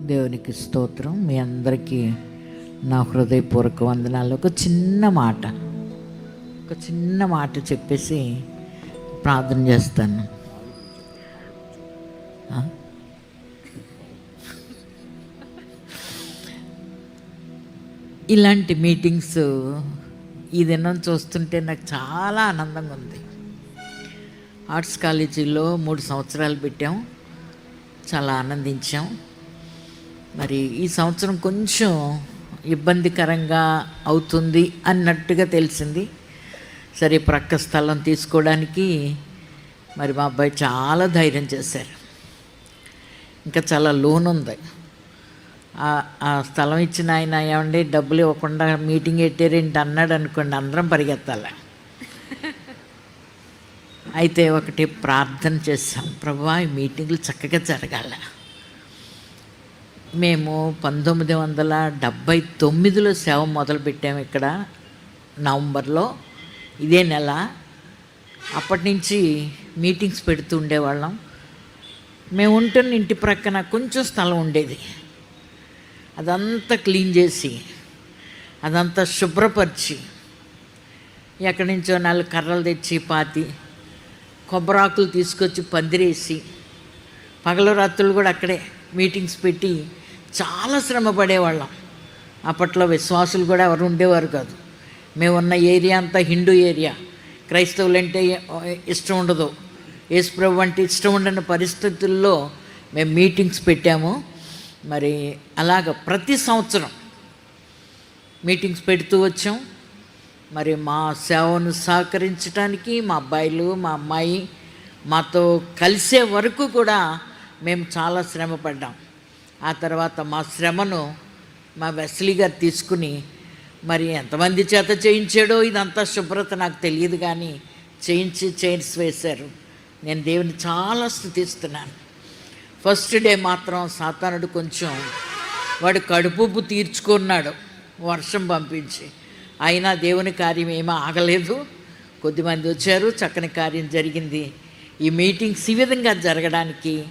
దేవునికి స్తోత్రం. మీ అందరికీ నా హృదయపూర్వక వందనాలు. ఒక చిన్న మాట ఒక చిన్న మాట చెప్పేసి ప్రార్థన చేస్తాను. ఇలాంటి మీటింగ్స్ ఈ దినం చూస్తుంటే నాకు చాలా ఆనందంగా ఉంది. ఆర్ట్స్ కాలేజీలో మూడు సంవత్సరాలు పెట్టాం. చాలా ఆనందించాం. మరి ఈ సంవత్సరం కొంచెం ఇబ్బందికరంగా అవుతుంది అన్నట్టుగా తెలిసింది. సరే ప్రక్క స్థలం తీసుకోవడానికి మరి మా అబ్బాయి చాలా ధైర్యం చేశారు. ఇంకా చాలా లోన్ ఉంది. ఆ- స్థలం ఇచ్చిన ఆయన ఏమండి డబ్బులు ఇవ్వకుండా మీటింగ్ పెట్టారేంటి అన్నాడు అనుకోండి అందరం పరిగెత్తాలి. అయితే ఒకటి ప్రార్థన చేశాం. ప్రభా ఈ మీటింగ్లు చక్కగా జరగాల. మేము పంతొమ్మిది వందల డెబ్భై తొమ్మిదిలో సేవ మొదలుపెట్టాము ఇక్కడ నవంబర్లో. ఇదే నెల. అప్పటి నుంచి మీటింగ్స్ పెడుతూ ఉండేవాళ్ళం. మేము ఉంటున్న ఇంటి ప్రక్కన కొంచెం స్థలం ఉండేది. అదంతా క్లీన్ చేసి అదంతా శుభ్రపరిచి ఎక్కడి నుంచో నాలుగు కర్రలు తెచ్చి పాతి కొబ్బరాకులు తీసుకొచ్చి పందిరేసి పగలు రాత్రులు కూడా అక్కడే మీటింగ్స్ పెట్టి చాలా శ్రమ పడేవాళ్ళం అప్పట్లో విశ్వాసులు కూడా ఎవరు ఉండేవారు కాదు. మేమున్న ఏరియా అంతా హిందూ ఏరియా. క్రైస్తవులు అంటే ఇష్టం ఉండదు. యేసుప్రభు అంటే ఇష్టం ఉండని పరిస్థితుల్లో మేము మీటింగ్స్ పెట్టాము. మరి అలాగ ప్రతి సంవత్సరం మీటింగ్స్ పెడుతూ వచ్చాం. మరి మా సేవను సహకరించడానికి మా అబ్బాయిలు మా అమ్మాయి మాతో కలిసే వరకు కూడా మేము చాలా శ్రమ పడ్డాం ఆ తర్వాత మా శ్రమను మా వెస్లీ గారు తీసుకుని మరి ఎంతమంది చేత చేయించాడో ఇదంతా శుభ్రత నాకు తెలియదు కానీ చేయించి చైన్స్ వేశారు. నేను దేవుని చాలా స్థుతిస్తున్నాను. ఫస్ట్ డే మాత్రం సాతానుడు కొంచెం వాడు కడుపుబ్బు తీర్చుకున్నాడు వర్షం పంపించి. అయినా దేవుని కార్యం ఏమీ ఆగలేదు. కొద్దిమంది వచ్చారు చక్కని కార్యం జరిగింది. ఈ మీటింగ్స్ ఈ విధంగా జరగడానికి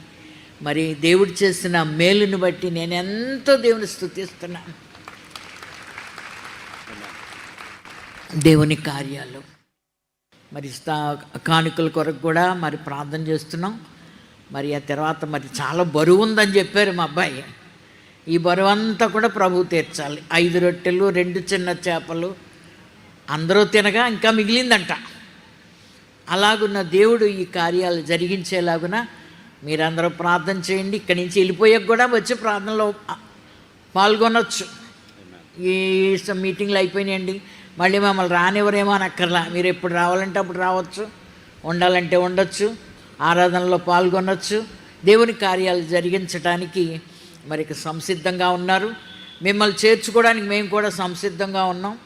మరి దేవుడు చేసిన మేలుని బట్టి నేను ఎంతో దేవుని స్థుతిస్తున్నాను దేవుని కార్యాలు. మరి స్థా కానుకల కొరకు కూడా మరి ప్రార్థన చేస్తున్నాం. మరి ఆ తర్వాత మరి చాలా బరువు ఉందని చెప్పారు మా అబ్బాయి. ఈ బరువు అంతా కూడా ప్రభువు తీర్చాలి. ఐదు రొట్టెలు రెండు చిన్న చేపలు అందరూ తినగా ఇంకా మిగిలిందంట. అలాగున్న దేవుడు ఈ కార్యాలు జరిగించేలాగున మీరందరూ ప్రార్థన చేయండి. ఇక్కడి నుంచి వెళ్ళిపోయాక కూడా వచ్చి ప్రార్థనలో పాల్గొనొచ్చు. ఈ స- మీటింగ్లు అయిపోయినాయండి. మళ్ళీ మమ్మల్ని రానివ్వరేమో అని అక్కర్లా. మీరు ఎప్పుడు రావాలంటే అప్పుడు రావచ్చు. ఉండాలంటే ఉండొచ్చు. ఆరాధనలో పాల్గొనొచ్చు. దేవుని కార్యాలు జరిగించడానికి మరి సంసిద్ధంగా ఉన్నారు. మిమ్మల్ని చేర్చుకోవడానికి మేము కూడా సంసిద్ధంగా ఉన్నాం.